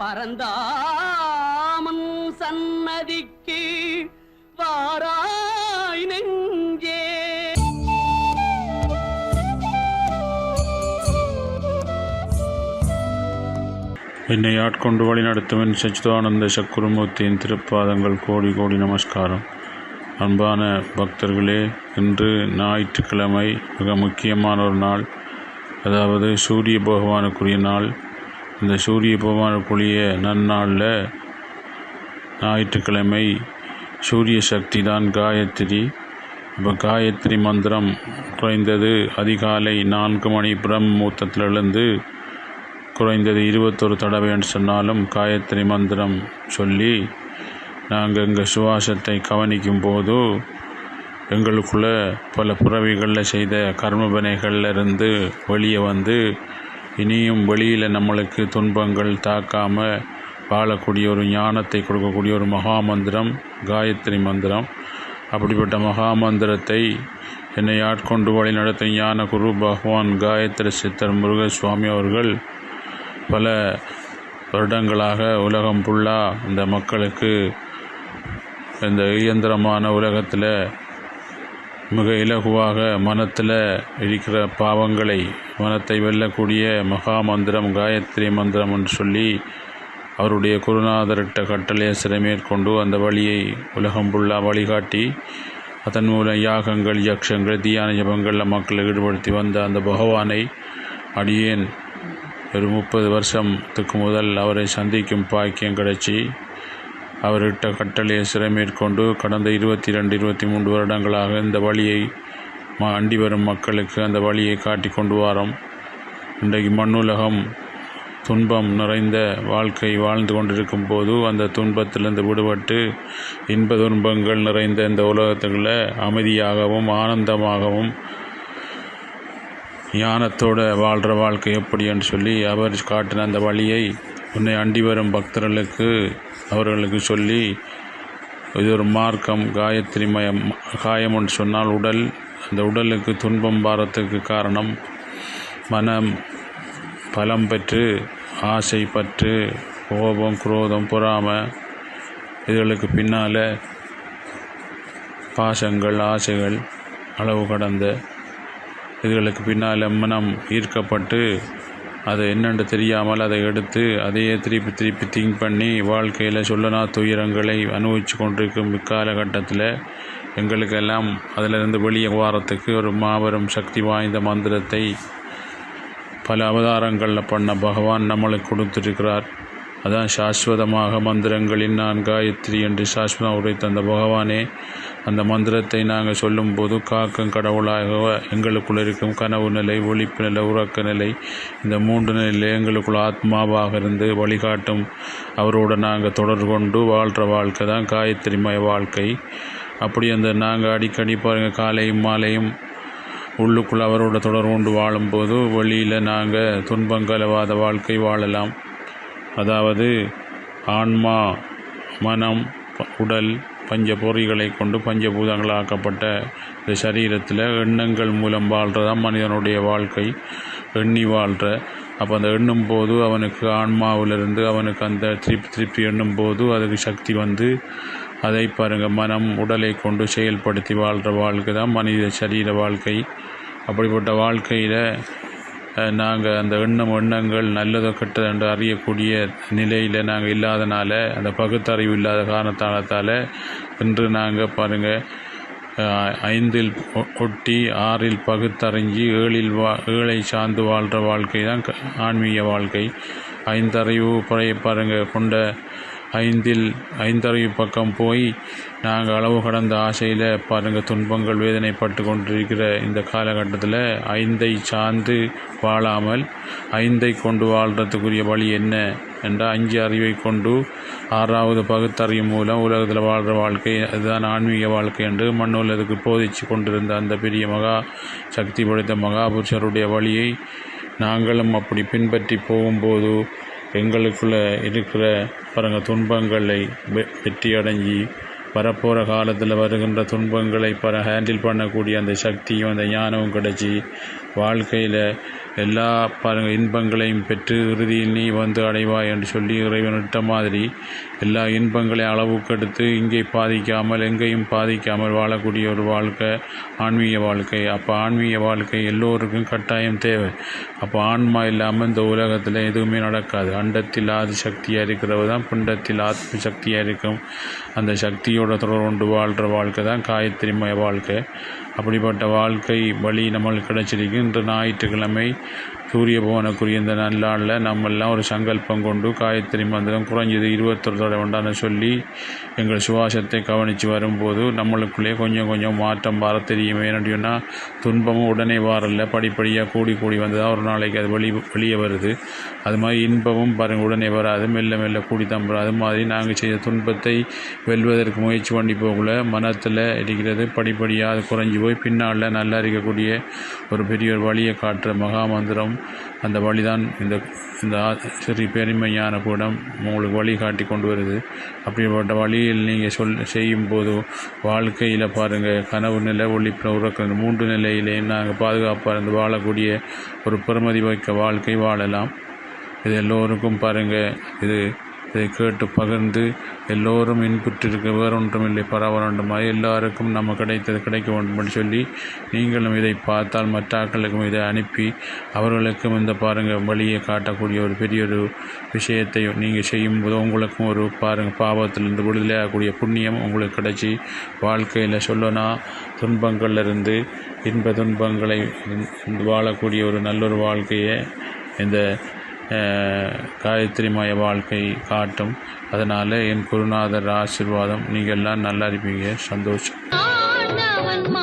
பரந்தாமன் சன்னதிக்கு வாராய் நெஞ்சே. என்னை ஆட்கொண்டு வழிநடத்துவன் சச்சிதானந்த சக்குருமூர்த்தியின் திருப்பாதங்கள். கோடி கோடி நமஸ்காரம். அன்பான பக்தர்களே இன்று ஞாயிற்றுக்கிழமை மிக முக்கியமான ஒரு நாள். அதாவது சூரிய பகவானுக்குரிய நாள். இந்த சூரிய பகவானுக்குரிய நன்னாளில் ஞாயிற்றுக்கிழமை சூரிய சக்தி தான் காயத்ரி. இப்போ காயத்ரி மந்திரம் குறைந்தது அதிகாலை நான்கு மணி பிரம்மூர்த்தத்திலிருந்து குறைந்தது இருபத்தொரு தடவைன்னு சொன்னாலும் காயத்ரி மந்திரம் சொல்லி நாங்கள் எங்கள் சுவாசத்தை கவனிக்கும் போது எங்களுக்குள்ள பல புறவிகளில் செய்த கர்மபனைகளில் இருந்து வெளியே வந்து இனியும் வெளியில் நம்மளுக்கு துன்பங்கள் தாக்காமல் வாழக்கூடிய ஒரு ஞானத்தை கொடுக்கக்கூடிய ஒரு மகா மந்திரம் காயத்ரி மந்திரம். அப்படிப்பட்ட மகா மந்திரத்தை என்னை ஆட்கொண்டு வழி நடத்தும் ஞான குரு பகவான் காயத்ரி சித்தர் முருகசுவாமி அவர்கள் பல வருடங்களாக உலகம் ஃபுல்லாக இந்த மக்களுக்கு இந்த இயந்திரமான உலகத்தில் மிக இலகுவாக மனத்தில் இருக்கிற பாவங்களை மனத்தை வெல்லக்கூடிய மகா மந்திரம் காயத்ரி மந்திரம் என்று சொல்லி அவருடைய குருநாதரிட்ட கட்டளையை சிறை மேற்கொண்டு அந்த வழியை உலகம் ஃபுல்லாக வழிகாட்டி அதன் மூலம் யாகங்கள் யக்ஷங்கள் தியான ஜபங்களில் மக்களை ஈடுபடுத்தி வந்த அந்த பகவானை அடியேன். ஒரு முப்பது வருஷத்துக்கு முதல் அவரை சந்திக்கும் பாக்கியம் கிடைச்சி அவரிட்ட கட்டளையை சிறை மேற்கொண்டு கடந்த இருபத்தி ரெண்டு இருபத்தி மூன்று வருடங்களாக இந்த வழியை ம அண்டி வரும் மக்களுக்கு அந்த வழியை காட்டி கொண்டு வாரோம். இன்றைக்கு மண்ணுலகம் துன்பம் நிறைந்த வாழ்க்கை வாழ்ந்து கொண்டிருக்கும் போது அந்த துன்பத்திலிருந்து விடுபட்டு இன்ப துன்பங்கள் நிறைந்த இந்த உலகத்தில் அமைதியாகவும் ஆனந்தமாகவும் ஞானத்தோட வாழ்கிற வாழ்க்கை எப்படி என்று சொல்லி அவர் காட்டின அந்த வழியை உன்னை அண்டி வரும் பக்தர்களுக்கு அவர்களுக்கு சொல்லி இது ஒரு மார்க்கம் காயத்ரி மயம் காயம் என்று சொன்னால் உடல். அந்த உடலுக்கு துன்பம் பாரத்துக்கு காரணம் மனம் பலம் பெற்று ஆசை பற்று கோபம் குரோதம் பொறாமை. இதுகளுக்கு பின்னால் பாசங்கள் ஆசைகள் அளவு கடந்த. இதுகளுக்கு பின்னால் மனம் ஈர்க்கப்பட்டு அது என்னென்று தெரியாமல் அதை எடுத்து அதையே திருப்பி திருப்பி திங்க் பண்ணி வாழ்க்கையில் சொல்லனா துயரங்களை அனுபவித்து கொண்டிருக்கும் இக்காலகட்டத்தில் எங்களுக்கெல்லாம் அதிலிருந்து வெளியே வாரத்துக்கு ஒரு மாபெரும் சக்தி வாய்ந்த மந்திரத்தை பல அவதாரங்களில் பண்ண பகவான் நம்மளுக்கு கொடுத்துருக்கிறார். அதான் சாஸ்வதமாக மந்திரங்களின் நான் காயத்ரி என்று சாஸ்வதம் உரை தந்த பகவானே அந்த மந்திரத்தை நாங்கள் சொல்லும்போது காக்கும் கடவுளாக எங்களுக்குள் இருக்கும் கனவு நிலை ஒழிப்பு நிலை உறக்க நிலை இந்த மூன்று நிலையில் எங்களுக்குள் ஆத்மாவாக இருந்து வழிகாட்டும். அவரோட நாங்கள் தொடர்பு கொண்டு வாழ்கிற வாழ்க்கை தான் காயத்திரிமய வாழ்க்கை. அப்படி அந்த நாங்கள் அடிக்கடி பாருங்கள் காலையும் மாலையும் உள்ளுக்குள் அவரோட தொடர்பு கொண்டு வாழும்போது வெளியில் நாங்கள் துன்பங்கலவாத வாழ்க்கை வாழலாம். அதாவது ஆன்மா மனம் உடல் பஞ்ச பொறிகளை கொண்டு பஞ்சபூதங்களாக்கப்பட்ட இந்த சரீரத்தில் எண்ணங்கள் மூலம் வாழ்கிறதான் மனிதனுடைய வாழ்க்கை. எண்ணி வாழ்கிற அப்போ அந்த எண்ணும் போது அவனுக்கு ஆன்மாவிலிருந்து அவனுக்கு அந்த திருப்பி திருப்பி எண்ணும் போது அதுக்கு சக்தி வந்து அதை பாருங்கள் மனம் உடலை கொண்டு செயல்படுத்தி வாழ்கிற வாழ்க்கை தான் மனித சரீர வாழ்க்கை. அப்படிப்பட்ட வாழ்க்கையில் நாங்கள் அந்த எண்ணம் எண்ணங்கள் நல்லதோ கெட்டது என்று அறியக்கூடிய நிலையில் நாங்கள் இல்லாதனால அந்த பகுத்தறிவு இல்லாத காரணத்தாலத்தால் இன்று நாங்கள் பாருங்கள் ஐந்தில் ஒ- ஒட்டி ஆறில் பகுத்தறிஞ்சி ஏழில் வா ஏழை சார்ந்து வாழ்கிற வாழ்க்கை தான் க- ஆன்மீக வாழ்க்கை. ஐந்தறிவு பழைய பாருங்கள் கொண்ட ஐந்தில் ஐந்தறிவு பக்கம் போய் நாங்கள் அளவு கடந்த ஆசையில் பாருங்கள் துன்பங்கள் வேதனைப்பட்டு கொண்டிருக்கிற இந்த காலகட்டத்தில் ஐந்தை சார்ந்து வாழாமல் ஐந்தை கொண்டு வாழ்கிறதுக்குரிய வழி என்ன என்றால் அஞ்சு அறிவை கொண்டு ஆறாவது பகுத்தறிவு மூலம் உலகத்தில் வாழ்கிற வாழ்க்கை அதுதான் ஆன்மீக வாழ்க்கை என்று மண்ணுலகத்துக்கு போதிச்சு கொண்டிருந்த அந்த பெரிய மகா சக்தி படைத்த மகாபுருஷருடைய வழியை நாங்களும் அப்படி பின்பற்றி போகும்போது எங்களுக்குள்ள இருக்கிற பாருங்கள் துன்பங்களை வெ- வெற்றி வரப்போகிற காலத்தில் வருகின்ற துன்பங்களை பர ஹேண்டில் பண்ணக்கூடிய அந்த சக்தியும் அந்த ஞானமும் கிடச்சி வாழ்க்கையில் எல்லா ப இன்பங்களையும் பெற்று இறுதியில் நீ வந்து அடைவாய் என்று சொல்லி இறைவன் விட்ட மாதிரி எல்லா இன்பங்களையும் அளவுக்கு எடுத்து இங்கே பாதிக்காமல் எங்கேயும் பாதிக்காமல் வாழக்கூடிய ஒரு வாழ்க்கை ஆன்மீக வாழ்க்கை. அப்போ ஆன்மீக வாழ்க்கை எல்லோருக்கும் கட்டாயம் தேவை. அப்போ ஆன்மா இல்லாமல் இந்த உலகத்தில் எதுவுமே நடக்காது. அண்டத்தில் ஆதி சக்தியாக இருக்கிறது தான் பிண்டத்தில் ஆத்ம சக்தியாக இருக்கும். அந்த சக்தியோட தொடர்பு கொண்டு வாழ்கிற வாழ்க்கை தான் காயத்ரிமய வாழ்க்கை. அப்படிப்பட்ட வாழ்க்கை வழி நம்மளுக்கு கிடைச்சிருக்கு. இன்று ஞாயிற்றுக்கிழமை சூரிய பவனுக்குரிய இந்த நல்லாளில் நம்மெல்லாம் ஒரு சங்கல்பம் கொண்டு காயத்ரி மந்திரம் குறைஞ்சது இருபத்தொரு தடவை உண்டான சொல்லி எங்கள் சுவாசத்தை கவனித்து வரும்போது நம்மளுக்குள்ளே கொஞ்சம் கொஞ்சம் மாற்றம் வர தெரியும். ஏன்னா துன்பமும் உடனே வரல. படிப்படியாக கூடி கூடி வந்து தான் ஒரு நாளைக்கு அது வெளி வெளியே வருது. அது மாதிரி இன்பமும் பாருங்கள் உடனே வராது. மெல்ல மெல்ல கூடி தான் வரும் அது மாதிரி நாங்கள் செய்த துன்பத்தை வெல்வதற்கு முயற்சி பண்ணி போகல. மனத்தில் இருக்கிறது படிப்படியாக அது குறைஞ்சி போய் பின்னால் நல்லா இருக்கக்கூடிய ஒரு பெரிய ஒரு வழியை காட்டுற மகா மந்திரம். அந்த வழிதான் இந்த இந்த சிறு ஸ்ரீ பெருமையான கூடம் உங்களுக்கு வழி காட்டி கொண்டு வருது. அப்படிப்பட்ட வழியில் நீங்கள் சொல் செய்யும்போது வாழ்க்கையில் பாருங்கள் கனவு நிலை ஒளிப்புற உறக்க மூன்று நிலையிலேயும் நாங்கள் பாதுகாப்பாக இருந்து வாழக்கூடிய ஒரு பெருமதி வைக்க வாழ்க்கை வாழலாம். இது எல்லோருக்கும் பாருங்கள் இது இதை கேட்டு பகிர்ந்து எல்லோரும் இன்புற்றிருக்க வேறொன்றுமில்லை பரவரண்டுமாய் எல்லாருக்கும் நம்ம கிடைத்தது கிடைக்க வேண்டும் சொல்லி நீங்களும் இதை பார்த்தால் மற்ற ஆக்களுக்கும் இதை அனுப்பி அவர்களுக்கும் இந்த பாருங்கள் வழியை காட்டக்கூடிய ஒரு பெரிய ஒரு விஷயத்தை நீங்கள் செய்யும்போது உங்களுக்கும் ஒரு பாருங்கள் பாவத்திலிருந்து விடுதலையாகக்கூடிய புண்ணியம் உங்களுக்கு கிடைச்சி வாழ்க்கையில் சொல்லனா துன்பங்கள்லேருந்து இன்ப துன்பங்களை வாழக்கூடிய ஒரு நல்லொரு வாழ்க்கையை இந்த காயத்ரிமய வாழ்க்கை காட்டும். அதனால் என் குருநாதர் ஆசிர்வாதம். நீங்கள் எல்லாம் நல்லா இருப்பீங்க. சந்தோஷம். ஆண்டவன்